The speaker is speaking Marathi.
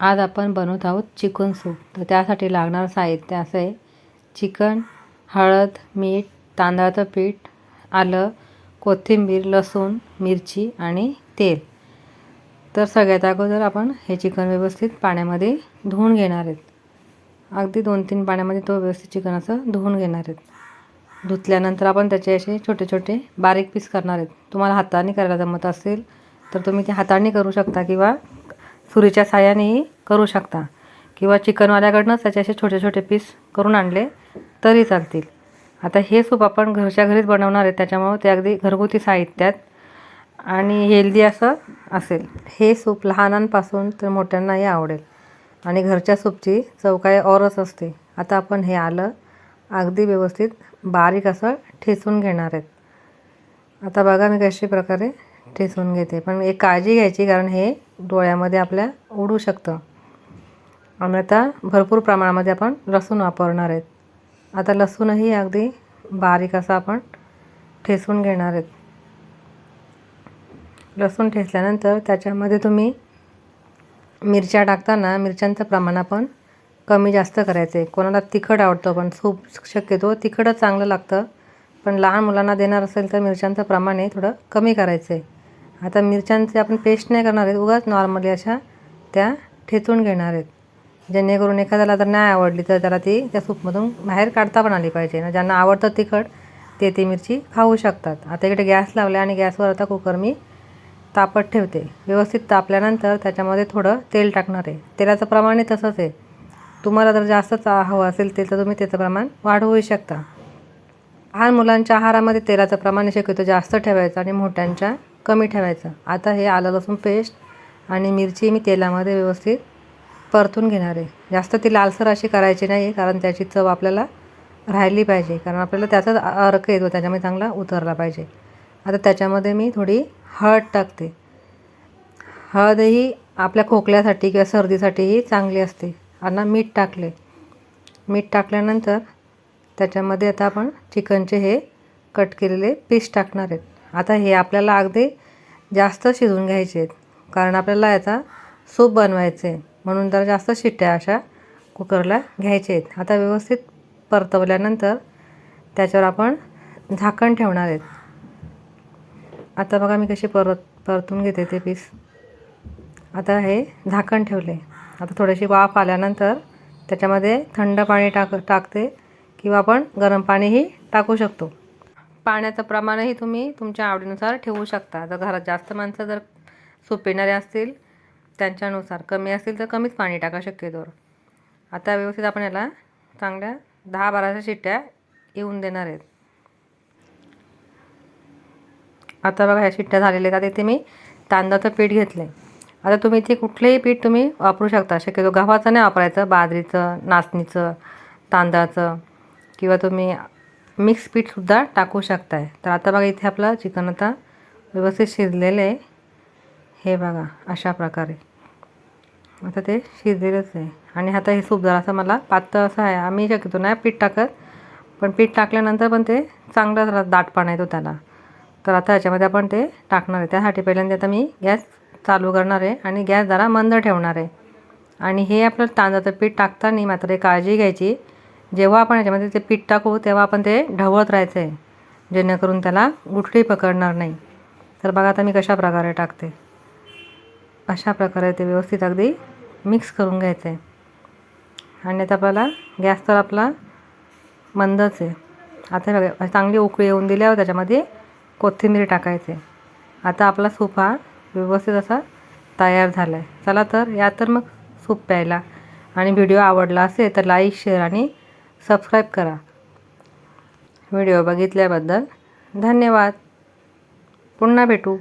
आज आपण बनवत आहोत चिकन सूप. तर त्यासाठी लागणारं साहित्य असं आहे. चिकन हळद मीठ तांदळाचं पीठ आलं कोथिंबीर लसूण मिरची आणि तेल. तर सगळ्यात अगोदर आपण हे चिकन व्यवस्थित पाण्यामध्ये धुवून घेणार आहेत. अगदी दोन तीन पाण्यामध्ये तो व्यवस्थित चिकन असं धुवून घेणार आहेत. धुतल्यानंतर आपण त्याचे असे छोटे छोटे बारीक पीस करणार आहेत. तुम्हाला हाताने करायला जमत असेल तर तुम्ही ते हाताने करू शकता किंवा सुरीच्या साह्यानेही करू शकता. किंवा चिकनवाल्याकडनंच त्याचे असे छोटे छोटे पीस करून आणले तरी चालतील. आता हे सूप आपण घरच्या घरीच बनवणार आहे त्याच्यामुळं ते अगदी घरगुती साहित्यात आणि हेल्दी असं असेल. हे सूप लहानांपासून तर मोठ्यांनाही आवडेल. आणि घरच्या सूपची चव काय औरच असते. आता आपण हे आलं अगदी व्यवस्थित बारीक असं ठेचून घेणार आहेत. आता बघा मी कशी प्रकारे ठेचून घेते. पण एक काळजी घ्यायची कारण हे डोळ्यामध्ये आपल्या उडू शकतं. आणि आता भरपूर प्रमाणामध्ये आपण लसूण वापरणार आहेत. आता लसूणही अगदी बारीक असं आपण ठेचून घेणार आहेत. लसूण ठेचल्यानंतर त्याच्यामध्ये तुम्ही मिरच्या टाकताना मिरच्यांचं प्रमाण आपण कमी जास्त करायचं आहे. कोणाला तिखट आवडतं पण सूप शक्यतो तिखटच चांगलं लागतं. पण लहान मुलांना देणार असेल तर मिरच्यांचं प्रमाण हे थोडं कमी करायचं आहे. आता मिरच्यांचे आपण पेस्ट नाही करणार आहेत. उगाच नॉर्मली अशा त्या ठेचून घेणार आहेत. जेणेकरून एखाद्याला जर नाही आवडली तर त्याला ती त्या सूपमधून बाहेर काढता पण आली पाहिजे. ना ज्यांना आवडतं तिखट ते ती मिरची खाऊ शकतात. आता इकडे गॅस लावले आणि गॅसवर आता कुकर मी तापत ठेवते. व्यवस्थित तापल्यानंतर त्याच्यामध्ये थोडं तेल टाकणार आहे. तेलाचं प्रमाणही तसंच आहे. तुम्हाला जर जास्तच हवं असेल तेल तर तुम्ही त्याचं प्रमाण वाढवूही शकता. लहान मुलांच्या आहारामध्ये तेलाचं प्रमाण शक्यतो जास्त ठेवायचं आणि मोठ्यांच्या कमी ठेवायचं. आता हे आलं लसूण पेस्ट आणि मिरची मी तेलामध्ये व्यवस्थित परतून घेणार आहे. जास्त ती लालसर अशी करायची नाही कारण त्याची चव आपल्याला राहिली पाहिजे. कारण आपल्याला त्याचाच अर्क येतो त्याच्यामध्ये चांगला उतरला पाहिजे. आता त्याच्यामध्ये मी थोडी हळद टाकते. हळदही आपल्या खोकल्यासाठी किंवा सर्दीसाठीही चांगली असते. आणि मीठ टाकले. मीठ टाकल्यानंतर त्याच्यामध्ये आता आपण चिकनचे हे कट केलेले पीस टाकणार आहेत. आता हे आपल्याला अगदी जास्त शिजवून घ्यायचे आहेत. कारण आपल्याला याचा सूप बनवायचे आहे. म्हणून तर जास्त शिट्ट्या अशा कुकरला घ्यायचे आहेत. आता व्यवस्थित परतवल्यानंतर त्याच्यावर आपण झाकण ठेवणार आहेत. आता बघा मी कशी परत परतून घेते ते पीस. आता हे झाकण ठेवले. आता थोडीशी वाफ आल्यानंतर त्याच्यामध्ये थंड पाणी टाक टाकते किंवा आपण गरम पाणीही टाकू शकतो. पाण्याचं प्रमाणही तुम्ही तुमच्या आवडीनुसार ठेवू शकता. जर घरात जास्त माणसं जर सूप पिणारे असतील त्यांच्यानुसार. कमी असतील तर कमीच पाणी टाका शक्यतोवर. आता व्यवस्थित आपण याला चांगल्या दहा बाराच्या शिट्ट्या येऊन देणार आहेत. आता बघा ह्या शिट्ट्या झालेल्या आहेत. आता इथे मी तांदळाचं पीठ घेतलं आहे आता तुम्ही इथे कुठलंही पीठ तुम्ही वापरू शकता. शक्यतो गव्हाचं नाही वापरायचं बाजरीचं नाचणीचं तांदळाचं किंवा तुम्ही मिक्स पीठसुद्धा टाकू शकताय. तर आता बघा इथे आपलं चिकन आता व्यवस्थित शिजलेलं आहे. हे बघा अशा प्रकारे. आता ते शिजलेलंच आहे. आणि आता हे सूप जरासं मला पातळ असं आहे. आम्ही शक्यतो नाही पीठ टाकत पण पीठ टाकल्यानंतर पण ते चांगला जरा दाटपणा येतो त्याला. तर आता ह्याच्यामध्ये आपण ते टाकणार आहे. त्यासाठी पहिल्यांदा आता मी गॅस चालू करणार आहे आणि गॅस जरा मंद ठेवणार आहे. आणि हे आपलं तांदळाचं पीठ टाकताना मात्र काळजी घ्यायची. जेव्हा आपण याच्यामध्ये ते पीठ टाकू तेव्हा आपण ते ढवळत राहायचं आहे जेणेकरून त्याला गुठळी पकडणार नाही. तर बघा आता मी कशा प्रकारे टाकते. अशा प्रकारे ते व्यवस्थित अगदी मिक्स करून घ्यायचं आहे आणि आता आपल्याला गॅस तर आपला मंदच आहे. आता बघा चांगली उकळी येऊन दिल्यावर त्याच्यामध्ये कोथिंबीर टाकायचे. आता आपला सूप हा व्यवस्थित असा तयार झाला आहे चला तर या तर मग सूप प्यायला. आणि व्हिडिओ आवडला असेल तर लाईक शेअर आणि सबस्क्राईब करा. व्हिडिओ बघितल्याबद्दल धन्यवाद. पुन्हा भेटू.